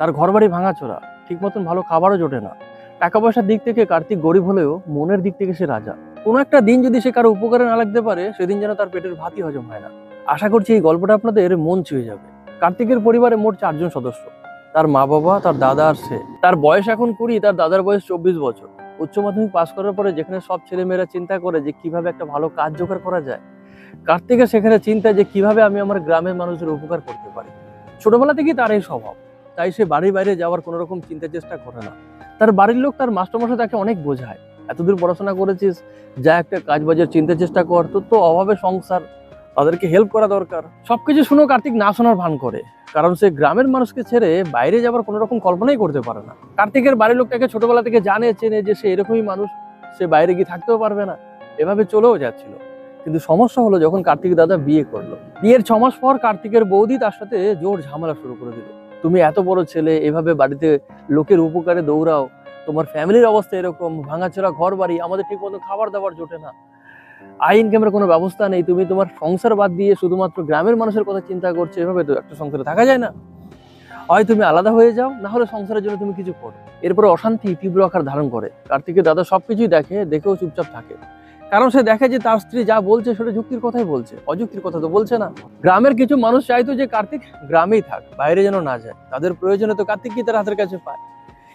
তার ঘর বাড়ি ভাঙাচোরা, ঠিক মতন ভালো খাবারও জোটে না। টাকা পয়সার দিক থেকে কার্তিক গরিব হলেও মনের দিক থেকে সে রাজা। কোনো একটা দিন যদি সে কারও উপকারে না লাগতে পারে, সেদিন যেন তার পেটের ভাতই হজম হয় না। আশা করছি এই গল্পটা আপনাদের মন ছুঁয়ে যাবে। কার্তিকের পরিবারে মোট চারজন সদস্য। তার মা বাবা, তার দাদা আর সে। তার বয়স এখন কুড়ি, তার দাদার বয়স চব্বিশ বছর। উচ্চ মাধ্যমিক পাশ করার পরে যেখানে সব ছেলেমেয়েরা চিন্তা করে যে কীভাবে একটা ভালো কাজ জোগাড় করা যায়, কার্তিকের সেখানে চিন্তা যে কীভাবে আমি আমার গ্রামের মানুষের উপকার করতে পারি। ছোটবেলা থেকেই তার এই স্বভাব। তাই সে বাড়ির বাইরে যাওয়ার কোনো রকম চিন্তা চেষ্টা করে না। তার বাড়ির লোক তার মাস্টারমশাই তাকে অনেক বোঝায়। এতদূর পড়াশোনা করেছিস, যা একটা কাজ বাজের চিন্তা চেষ্টা কর তোর তো অভাবে সংসার, তাদেরকে হেল্প করা দরকার। সবকিছু শুনেও কার্তিক না শোনার ভান করে। কারণ সে গ্রামের মানুষকে ছেড়ে বাইরে যাবার কোনো রকম কল্পনাই করতে পারে না। কার্তিকের বাড়ির লোক তাকে ছোটবেলা থেকে জানে, চেনে যে সে এরকমই মানুষ, সে বাইরে গিয়ে থাকতেও পারবে না। এভাবে চলেও যাচ্ছিল। কিন্তু সমস্যা হলো যখন কার্তিক দাদা বিয়ে করল। বিয়ের ছমাস পর কার্তিকের বৌদি তার সাথে জোর ঝামেলা শুরু করে দিল। তুমি এত বড় ছেলে, এভাবে বাড়িতে লোকের উপকারে দৌড়াও, তোমার ফ্যামিলির অবস্থা এরকম, ভাঙাচোরা ঘর বাড়ি আমাদের ঠিক মতো খাবার দাবার জোটে না। আইন ক্যামেরা কোনো ব্যবস্থা নেই, তুমি তোমার সংসার বাদ দিয়ে শুধুমাত্র গ্রামের মানুষের কথা চিন্তা করছ, এভাবে তো একটা সংসারে থাকা যায় না। হয় তুমি আলাদা হয়ে যাও, না হলে সংসারের জন্য তুমি কিছু করো। এরপরে অশান্তি তীব্র আকার ধারণ করে। কার্তিকের দাদা সবকিছুই দেখে, দেখেও চুপচাপ থাকে। কারণ সে দেখে যে তার স্ত্রী যা বলছে সেটা যুক্তির কথাই বলছে, অযুক্তির কথা তো বলছে না। গ্রামের কিছু মানুষ চাইতো যে কার্তিক গ্রামেই থাক, বাইরে যেন না যায়। তাদের প্রয়োজনে তো কার্তিকই তার হাতের কাছে পায়।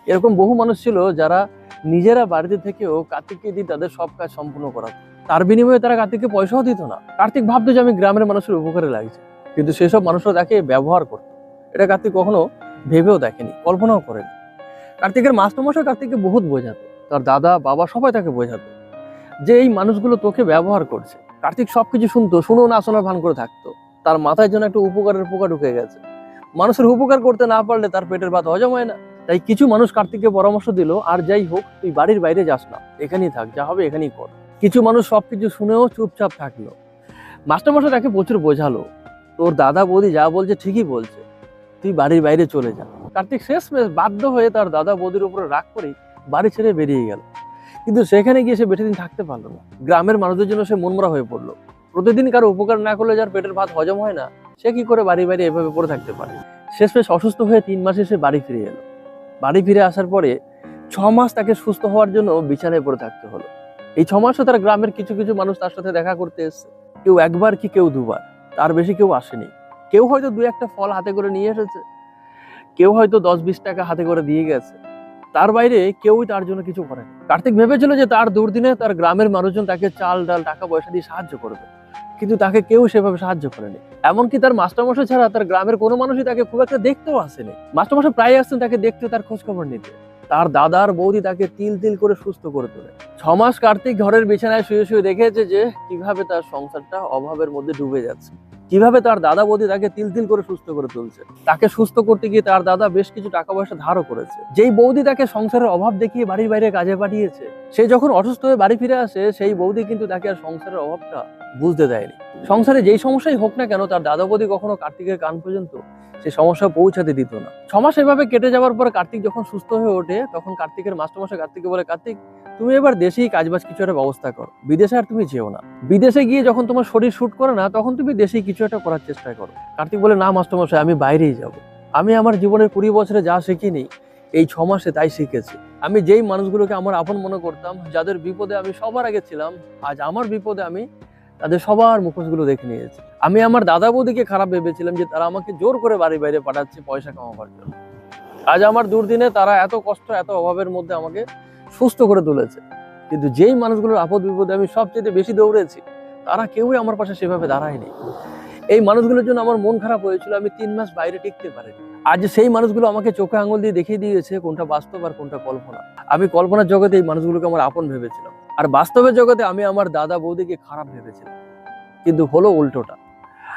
এরকম বহু মানুষ ছিল যারা নিজেরা বাড়িতে থেকেও কার্তিককে দিয়ে তাদের সব কাজ সম্পূর্ণ করাতো। তার বিনিময়ে তারা কার্তিককে পয়সাও দিত না। কার্তিক ভাবতো যে আমি গ্রামের মানুষের উপকারে লাগছে। কিন্তু সেসব মানুষরা তাকে ব্যবহার করতো। এটা কার্তিক কখনো ভেবেও দেখেনি, কল্পনাও করেনি। কার্তিকের মাস্টারমশাই কার্তিককে বহুত বোঝাতো। তার দাদা, বাবা সবাই তাকে বোঝাতো। যে এই মানুষগুলো তোকে ব্যবহার করছে। কার্তিক, সবকিছু শুনতো, শুনেও না শোনার ভান করে থাকতো। তার মাথায় যেন একটা উপকারের পোকা ঢুকে গেছে। মানুষের উপকার করতে না পারলে তার পেটের ভাত হজম হয় না। তাই কিছু মানুষ কার্তিককে পরামর্শ দিল, আর যাই হোক, তুই বাড়ির বাইরে যাস না। এখানেই থাক, যা হবে এখানেই কর। কিছু মানুষ সবকিছু শুনেও চুপচাপ থাকল। মাস্টারমশাই তাকে প্রচুর বোঝালো। তোর দাদা বৌদি যা বলছে ঠিকই বলছে। তুই বাড়ির বাইরে চলে যা। কার্তিক শেষ বাধ্য হয়ে তার দাদা বৌদির উপরে রাগ করে বাড়ি ছেড়ে বেরিয়ে গেল। কিন্তু সেখানে গিয়ে সে বেশি দিন থাকতে পারল না। গ্রামের মানুষদের জন্য সে মনমরা হয়ে পড়ল। প্রতিদিন কারও উপকার না করলে যার পেটের ভাত হজম হয় না, সে কি করে বাড়ি বাড়ি এভাবে পড়ে থাকতে পারে? শেষমেশ অসুস্থ হয়ে তিন মাসে সে বাড়ি ফিরে এলো। বাড়ি ফিরে আসার পরে ছ মাস তাকে সুস্থ হওয়ার জন্য বিছানায় পড়ে থাকতে হলো। এই ছ মাসও তার গ্রামের কিছু কিছু মানুষ তার সাথে দেখা করতে এসছে। কেউ একবার কি কেউ দুবার, তার বেশি কেউ আসেনি। কেউ হয়তো দু একটা ফল হাতে করে নিয়ে এসেছে, কেউ হয়তো দশ বিশ টাকা হাতে করে দিয়ে গেছে। তার বাইরে কেউই তার জন্য কিছু করেনি কার্তিক ভেবেছিল যে তার দুর্দিনে তার গ্রামের মানুষজন তাকে চাল, ডাল, টাকা পয়সা দিয়ে সাহায্য করবে। কিন্তু তাকে কেউ সেভাবে সাহায্য করেনি। এমনকি তার মাস্টারমশাই ছাড়া তার গ্রামের কোনো মানুষই তাকে খুব একটা দেখতেও আসেনি। মাস্টারমশাই প্রায় আসতেন তাকে দেখতে তার খোঁজ খবর নিতে। তার দাদার বৌদি তাকে তিল তিল করে সুস্থ করে তোলে। ছ মাস কার্তিক ঘরের বিছানায় শুয়ে শুয়ে দেখেছে যে কীভাবে তার সংসারটা অভাবের মধ্যে ডুবে যাচ্ছে। কীভাবে তার দাদা বৌদি তাকে তিল তিল করে সুস্থ করে তুলছে? তাকে সুস্থ করতে গিয়ে তার দাদা বেশ কিছু টাকা পয়সা ধারও করেছে। যেই বৌদি তাকে সংসারের অভাব দেখিয়ে বাড়ির বাইরে কাজে পাঠিয়েছে, সে যখন অসুস্থ হয়ে বাড়ি ফিরে আসে, সেই বৌদি কিন্তু তাকে আর সংসারের অভাবটা বুঝতে দেয়নি। সংসারে যেই সমস্যাই হোক না কেন, তার দাদা বৌদি কখনো কার্তিকের কান পর্যন্ত সে সমস্যা পৌঁছাতে দিত না। ছমাস এভাবে কেটে যাওয়ার পর কার্তিক যখন সুস্থ হয়ে ওঠে, তখন কার্তিকের মাস্টারমশাই কার্তিককে বলে, কার্তিক, তুমি এবার দেশেই কাজবাজ কিছু একটা ব্যবস্থা করো। বিদেশে আর তুমি যেও না। বিদেশে গিয়ে যখন তোমার শরীর শুট করে না, তখন তুমি দেশেই কিছু একটা করার চেষ্টা করো। কার্তিক বলে, না মাস্টারমশাই, আমি বাইরেই যাব। আমি আমার জীবনের কুড়ি বছরে যা শিখিনি এই ছ মাসে তাই শিখেছি। আমি যেই মানুষগুলোকে আমার আপন মনে করতাম, যাদের বিপদে আমি সবার আগে ছিলাম, আজ আমার বিপদে আমি তাদের সবার মুখোশগুলো দেখে নিয়েছে। আমি আমার দাদা বৌদিকে খারাপ ভেবেছিলাম যে তারা আমাকে জোর করে বাড়ি বাইরে পাঠাচ্ছে পয়সা কামাবার জন্য। আজ আমার দুর্দিনে তারা এত কষ্ট, এত অভাবের মধ্যে আমাকে সুস্থ করে তুলেছে। কিন্তু যেই মানুষগুলোর আপদ বিপদে আমি সবচেয়ে বেশি দৌড়েছি, তারা কেউই আমার পাশে সেভাবে দাঁড়ায়নি। এই মানুষগুলোর জন্য আমার মন খারাপ হয়েছিল, আমি তিন মাস বাইরে টিকতে পারিনি। আজ সেই মানুষগুলো আমাকে চোখে আঙুল দিয়ে দেখিয়ে দিয়েছে কোনটা বাস্তব আর কোনটা কল্পনা। আমি কল্পনার জগতে এই মানুষগুলোকে আমার আপন ভেবেছিলাম। আর বাস্তবের জগতে আমি আমার দাদা বৌদিকে খারাপ ভেবেছিলাম। কিন্তু হলো উল্টোটা।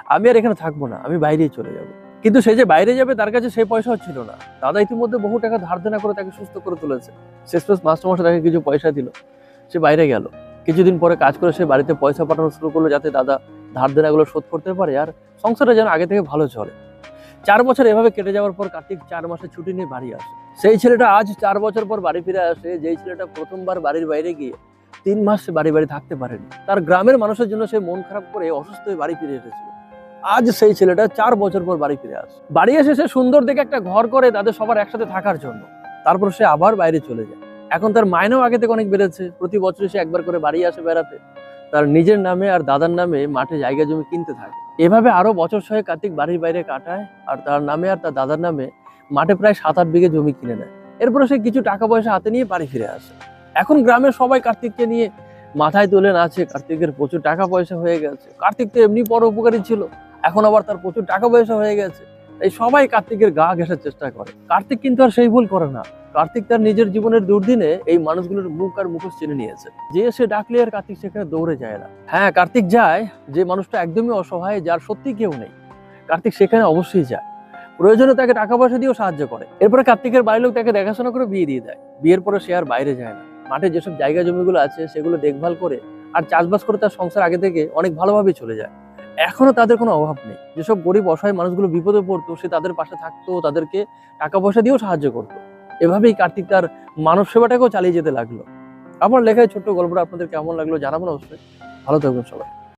আমি আর এখানে থাকব না, আমি বাইরেই চলে যাব। কিন্তু সে যে বাইরে যাবে, তার কাছে সেই পয়সাও ছিল না। দাদা ইতিমধ্যে বহু টাকা ধার দেনা করে তাকে সুস্থ করে তুলেছে। শেষমেশ মাস্টারমশাই তাকে কিছু পয়সা দিল। সে বাইরে গেল। কিছুদিন পরে কাজ করে সে বাড়িতে পয়সা পাঠানো শুরু করল যাতে দাদা ধার দেনাগুলো শোধ করতে পারে আর সংসারটা যেন আগে থেকে ভালো চলে। চার বছর এভাবে কেটে যাওয়ার পর কার্তিক চার মাসের ছুটি নিয়ে বাড়ি আসে। সেই ছেলেটা আজ চার বছর পর বাড়ি ফিরে আসে। যেই ছেলেটা প্রথমবার বাড়ির বাইরে গিয়ে তিন মাস সে বাড়ি বাড়ি থাকতে পারেনি। তার গ্রামের মানুষের জন্য সে মন খারাপ করে অসুস্থ হয়ে বাড়ি ফিরে এসেছিল। আজ সেই ছেলেটা চার বছর পর বাড়ি ফিরে আসে। বাড়ি এসে সে সুন্দর দেখে একটা ঘর করে তাদের সবার একসাথে থাকার জন্য। তারপর সে আবার বাইরে চলে যায়। এখন তার মাইনেও আগে থেকে অনেক বেড়েছে। প্রতি বছর সে একবার করে বাড়ি আসে বেড়াতে। তার নিজের নামে আর দাদার নামে মাঠে জায়গা জমি কিনতে থাকে। এভাবে আরও বছর ছয় কার্তিক বাড়ির বাইরে কাটায় আর তার নামে আর তার দাদার নামে মাঠে প্রায় সাত আট বিঘে জমি কিনে নেয়। এরপরে সে কিছু টাকা পয়সা হাতে নিয়ে বাড়ি ফিরে আসে। এখন গ্রামের সবাই কার্তিককে নিয়ে মাথায় তুলে নাচে। কার্তিকের প্রচুর টাকা পয়সা হয়ে গেছে। কার্তিক তো এমনি বড় উপকারী ছিল। এখন আবার তার প্রচুর টাকা পয়সা হয়ে গেছে। এই সবাই কার্তিকের গা ঘেঁষার চেষ্টা করে। কার্তিক কিন্তু আর সেই ভুল করে না। কার্তিক তার নিজের জীবনের দুর্দিনে এই মানুষগুলোর মুখ আর মুখোশ চিনে নিয়েছে। যে সে ডাকলে আর কার্তিক সেখানে দৌড়ে যায় না। হ্যাঁ কার্তিক যায়। যে মানুষটা একদমই অসহায়, যার সত্যি কেউ নেই। কার্তিক সেখানে অবশ্যই যায়। প্রয়োজনে তাকে টাকা পয়সা দিয়েও সাহায্য করে। এরপরে কার্তিকের বাড়ির লোক তাকে দেখাশোনা করে বিয়ে দিয়ে দেয়। বিয়ের পরে সে আর বাইরে যায় না। মাঠে যেসব জায়গা জমিগুলো আছে সেগুলো দেখভাল করে আর চাষবাস করে তার সংসার আগে থেকে অনেক ভালোভাবে চলে যায়। এখনও তাদের কোনো অভাব নেই। যেসব গরিব, অসহায় মানুষগুলো বিপদে পড়তো, সে তাদের পাশে থাকতো, তাদেরকে টাকা পয়সা দিয়েও সাহায্য করত। এভাবেই কার্তিক তার মানব সেবাটাকেও চালিয়ে যেতে লাগল। আমার লেখায় ছোট্ট গল্পটা আপনাদের কেমন লাগল জানাবেন অবশ্যই। ভালো থাকবেন সবাই।